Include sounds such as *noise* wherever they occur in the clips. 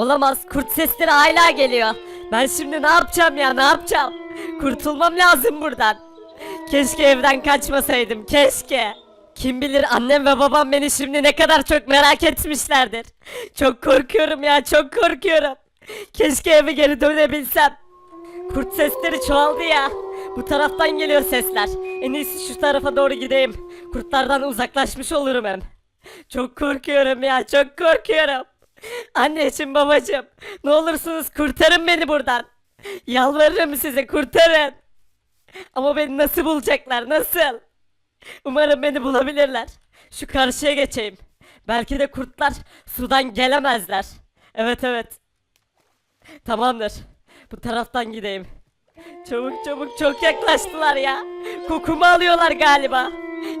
Olamaz kurt sesleri hala geliyor. Ben şimdi ne yapacağım ya ne yapacağım? Kurtulmam lazım buradan. Keşke evden kaçmasaydım keşke. Kim bilir annem ve babam beni şimdi ne kadar çok merak etmişlerdir. Çok korkuyorum ya çok korkuyorum. Keşke eve geri dönebilsem. Kurt sesleri çoğaldı ya. Bu taraftan geliyor sesler. En iyisi şu tarafa doğru gideyim. Kurtlardan uzaklaşmış olurum hem. Çok korkuyorum ya çok korkuyorum. Anneciğim babacığım ne olursunuz kurtarın beni buradan. Yalvarırım size kurtarın. Ama beni nasıl bulacaklar nasıl? Umarım beni bulabilirler. Şu karşıya geçeyim. Belki de kurtlar sudan gelemezler. Evet evet. Tamamdır. Bu taraftan gideyim. Çabuk çabuk çok yaklaştılar ya. Kokumu alıyorlar galiba.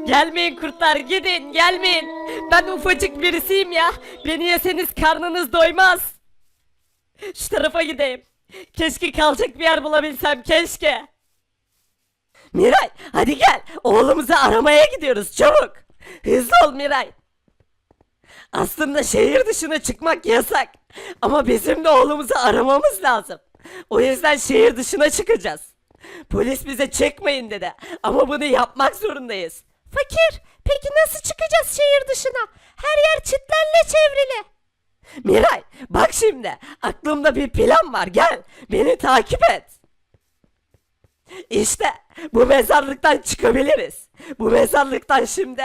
Gelmeyin kurtlar gidin gelmeyin. Ben ufacık birisiyim ya. Beni yeseniz karnınız doymaz. Şu tarafa gideyim. Keşke kalacak bir yer bulabilsem keşke. Miray hadi gel. Oğlumuzu aramaya gidiyoruz çabuk. Hızlı ol Miray. Aslında şehir dışına çıkmak yasak. Ama bizim de oğlumuzu aramamız lazım. O yüzden şehir dışına çıkacağız. Polis bize çekmeyin dedi. Ama bunu yapmak zorundayız. Fakir, peki nasıl çıkacağız şehir dışına? Her yer çitlerle çevrili. Miray, bak şimdi. Aklımda bir plan var. Gel, beni takip et. İşte bu mezarlıktan çıkabiliriz. Bu mezarlıktan şimdi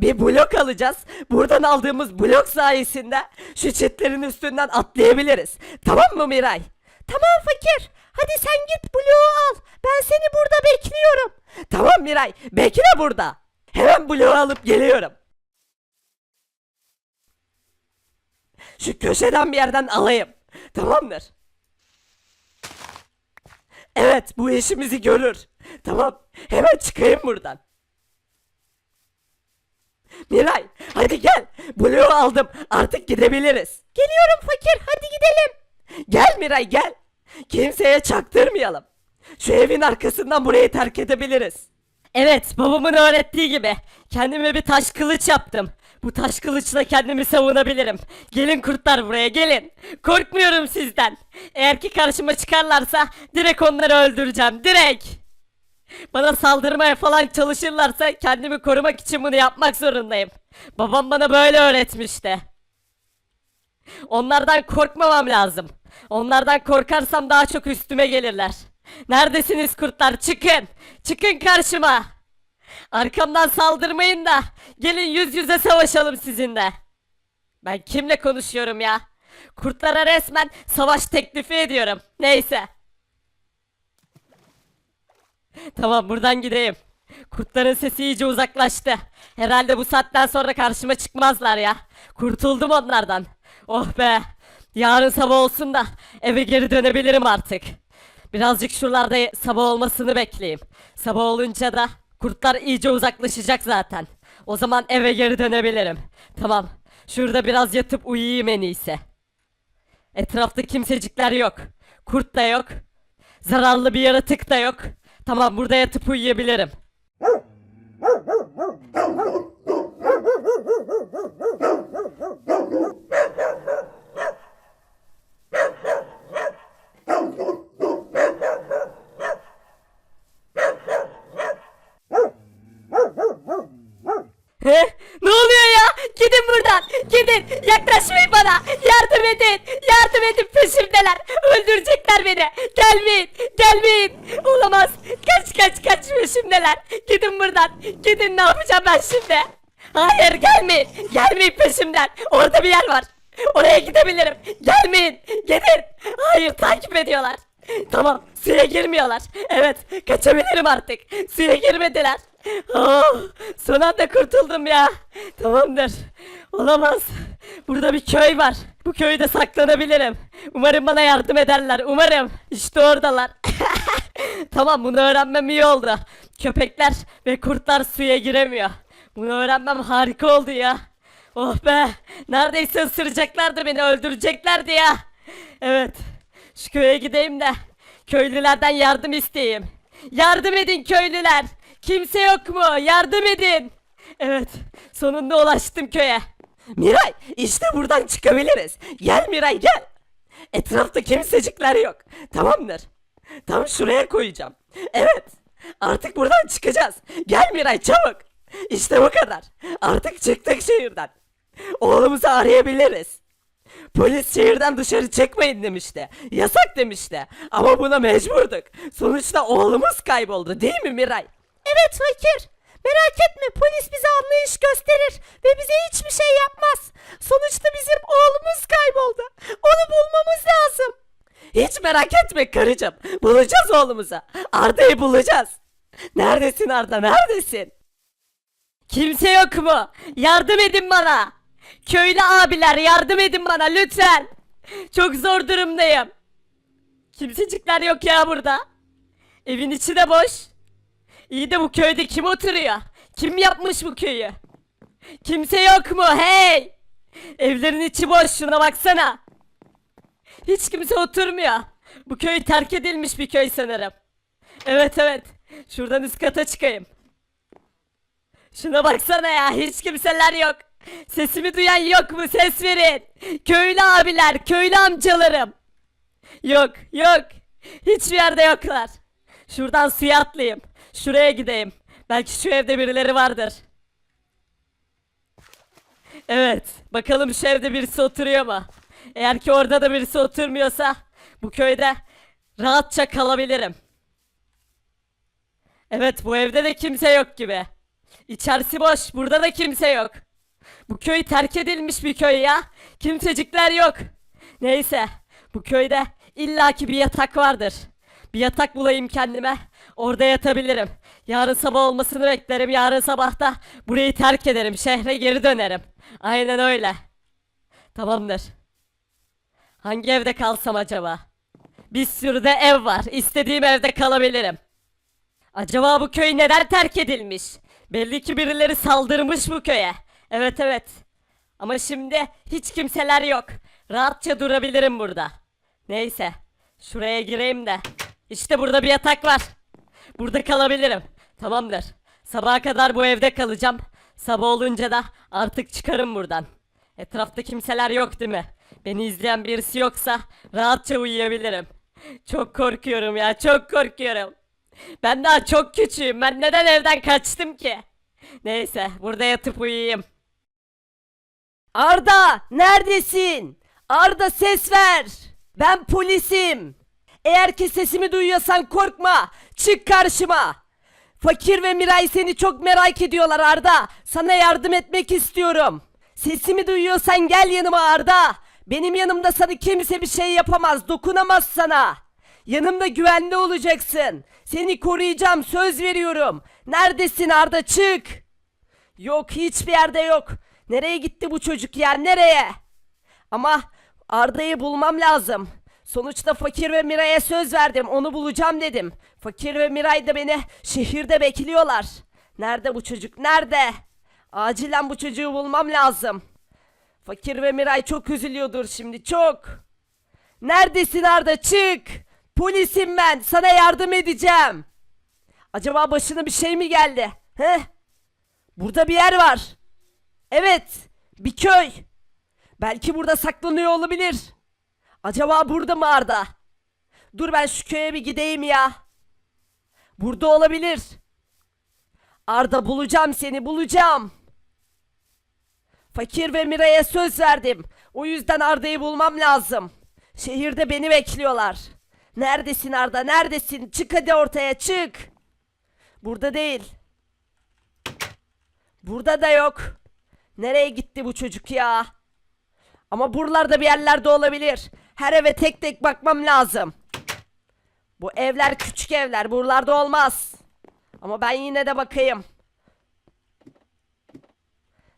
bir blok alacağız. Buradan aldığımız blok sayesinde şu çitlerin üstünden atlayabiliriz. Tamam mı Miray? Tamam fakir. Hadi sen git bloğu al. Ben seni burada bekliyorum. Tamam Miray. Bekle burada. Hemen bloğu alıp geliyorum. Şu köşeden bir yerden alayım. Tamamdır. Evet bu işimizi görür. Tamam hemen çıkayım buradan. Miray hadi gel. Bloğu aldım artık gidebiliriz. Geliyorum fakir hadi gidelim. Gel Miray gel. Kimseye çaktırmayalım. Şu evin arkasından burayı terk edebiliriz. Evet babamın öğrettiği gibi. Kendime bir taş kılıç yaptım. Bu taş kılıçla kendimi savunabilirim. Gelin kurtlar buraya gelin. Korkmuyorum sizden. Eğer ki karşıma çıkarlarsa direkt onları öldüreceğim direkt. Bana saldırmaya falan çalışırlarsa kendimi korumak için bunu yapmak zorundayım. Babam bana böyle öğretmişti. Onlardan korkmamam lazım. Onlardan korkarsam daha çok üstüme gelirler. Neredesiniz kurtlar? Çıkın! Çıkın karşıma! Arkamdan saldırmayın da gelin yüz yüze savaşalım sizinle. Ben kimle konuşuyorum ya? Kurtlara resmen savaş teklifi ediyorum. Neyse. Tamam buradan gideyim. Kurtların sesi iyice uzaklaştı. Herhalde bu saatten sonra karşıma çıkmazlar ya. Kurtuldum onlardan. Oh be. Yarın sabah olsun da eve geri dönebilirim artık. Birazcık şuralarda sabah olmasını bekleyeyim. Sabah olunca da kurtlar iyice uzaklaşacak zaten. O zaman eve geri dönebilirim. Tamam. Şurada biraz yatıp uyuyayım en iyisi. Etrafta kimsecikler yok. Kurt da yok. Zararlı bir yaratık da yok. Tamam burada yatıp uyuyabilirim. He? Ne oluyor ya? Gidin buradan. Gidin. Yaklaşmayın bana. Yardım edin. Yardım edin peşimdeler. Öldürecekler beni. Gelmeyin. Gelmeyin. Olamaz. Kaç kaç kaç peşimdeler. Gidin buradan. Gidin ne yapacağım ben şimdi? Hayır gelmeyin. Gelmeyin peşimden. Orada bir yer var. Oraya gidebilirim. Gelmeyin. Gidin. Hayır takip ediyorlar. Tamam suya girmiyorlar. Evet kaçabilirim artık. Suya girmediler. Oh, son anda kurtuldum ya. Tamamdır. Olamaz. Burada bir köy var. Bu köyde saklanabilirim. Umarım bana yardım ederler. Umarım. İşte oradalar. *laughs* tamam bunu öğrenmem iyi oldu. Köpekler ve kurtlar suya giremiyor. Bunu öğrenmem harika oldu ya. Oh be. Neredeyse ısıracaklardı beni öldüreceklerdi ya. Evet. Şu köye gideyim de köylülerden yardım isteyeyim. Yardım edin köylüler. Kimse yok mu? Yardım edin. Evet. Sonunda ulaştım köye. Miray işte buradan çıkabiliriz. Gel Miray gel. Etrafta kimsecikler yok. Tamamdır. Tam şuraya koyacağım. Evet. Artık buradan çıkacağız. Gel Miray çabuk. İşte bu kadar. Artık çıktık şehirden. Oğlumuzu arayabiliriz. Polis şehirden dışarı çıkmayın demişti. Yasak demişti. Ama buna mecburduk. Sonuçta oğlumuz kayboldu değil mi Miray? Evet fakir. Merak etme polis bize anlayış gösterir ve bize hiçbir şey yapmaz. Sonuçta bizim oğlumuz kayboldu. Onu bulmamız lazım. Hiç merak etme karıcığım. Bulacağız oğlumuzu. Arda'yı bulacağız. Neredesin Arda neredesin? Kimse yok mu? Yardım edin bana. Köylü abiler yardım edin bana lütfen. Çok zor durumdayım. Kimsecikler yok ya burada. Evin içi de boş. İyi de bu köyde kim oturuyor? Kim yapmış bu köyü? Kimse yok mu? Hey! Evlerin içi boş şuna baksana. Hiç kimse oturmuyor. Bu köy terk edilmiş bir köy sanırım. Evet evet. Şuradan üst kata çıkayım. Şuna baksana ya hiç kimseler yok. Sesimi duyan yok mu? Ses verin. Köylü abiler, köylü amcalarım. Yok, yok. Hiçbir yerde yoklar. Şuradan suya atlayayım. Şuraya gideyim. Belki şu evde birileri vardır. Evet, bakalım şu evde birisi oturuyor mu? Eğer ki orada da birisi oturmuyorsa bu köyde rahatça kalabilirim. Evet, bu evde de kimse yok gibi. İçerisi boş, burada da kimse yok. Bu köy terk edilmiş bir köy ya. Kimsecikler yok. Neyse, bu köyde illaki bir yatak vardır. Bir yatak bulayım kendime. Orada yatabilirim. Yarın sabah olmasını beklerim. Yarın sabah da burayı terk ederim. Şehre geri dönerim. Aynen öyle. Tamamdır. Hangi evde kalsam acaba? Bir sürü de ev var. İstediğim evde kalabilirim. Acaba bu köy neden terk edilmiş? Belli ki birileri saldırmış bu köye. Evet evet. Ama şimdi hiç kimseler yok. Rahatça durabilirim burada. Neyse. Şuraya gireyim de. İşte burada bir yatak var. Burada kalabilirim. Tamamdır. Sabaha kadar bu evde kalacağım. Sabah olunca da artık çıkarım buradan. Etrafta kimseler yok değil mi? Beni izleyen birisi yoksa rahatça uyuyabilirim. Çok korkuyorum ya çok korkuyorum. Ben daha çok küçüğüm. Ben neden evden kaçtım ki? Neyse burada yatıp uyuyayım. Arda neredesin? Arda ses ver. Ben polisim. Eğer ki sesimi duyuyorsan korkma. Çık karşıma. Fakir ve Miray seni çok merak ediyorlar Arda. Sana yardım etmek istiyorum. Sesimi duyuyorsan gel yanıma Arda. Benim yanımda sana kimse bir şey yapamaz, dokunamaz sana. Yanımda güvende olacaksın. Seni koruyacağım, söz veriyorum. Neredesin Arda çık. Yok hiçbir yerde yok. Nereye gitti bu çocuk ya nereye? Ama Arda'yı bulmam lazım. Sonuçta Fakir ve Miray'a söz verdim. Onu bulacağım dedim. Fakir ve Miray da beni şehirde bekliyorlar. Nerede bu çocuk? Nerede? Acilen bu çocuğu bulmam lazım. Fakir ve Miray çok üzülüyordur şimdi çok. Neredesin Arda çık. Polisim ben sana yardım edeceğim. Acaba başına bir şey mi geldi? He? Burada bir yer var. Evet bir köy. Belki burada saklanıyor olabilir. Acaba burada mı Arda? Dur ben şu köye bir gideyim ya. Burada olabilir. Arda bulacağım seni bulacağım. Fakir ve Miray'a söz verdim. O yüzden Arda'yı bulmam lazım. Şehirde beni bekliyorlar. Neredesin Arda? Neredesin? Çık hadi ortaya çık. Burada değil. Burada da yok. Nereye gitti bu çocuk ya? Ama buralarda bir yerlerde olabilir. Her eve tek tek bakmam lazım. Bu evler küçük evler. Buralarda olmaz. Ama ben yine de bakayım.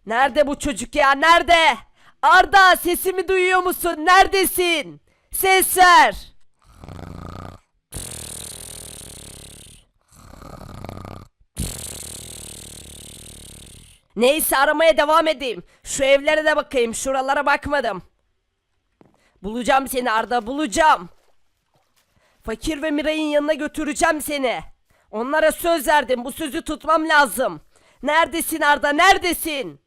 Nerede bu çocuk ya? Nerede? Arda sesimi duyuyor musun? Neredesin? Ses ver. Neyse aramaya devam edeyim. Şu evlere de bakayım. Şuralara bakmadım. Bulacağım seni Arda bulacağım. Fakir ve Miray'ın yanına götüreceğim seni. Onlara söz verdim. Bu sözü tutmam lazım. Neredesin Arda? Neredesin?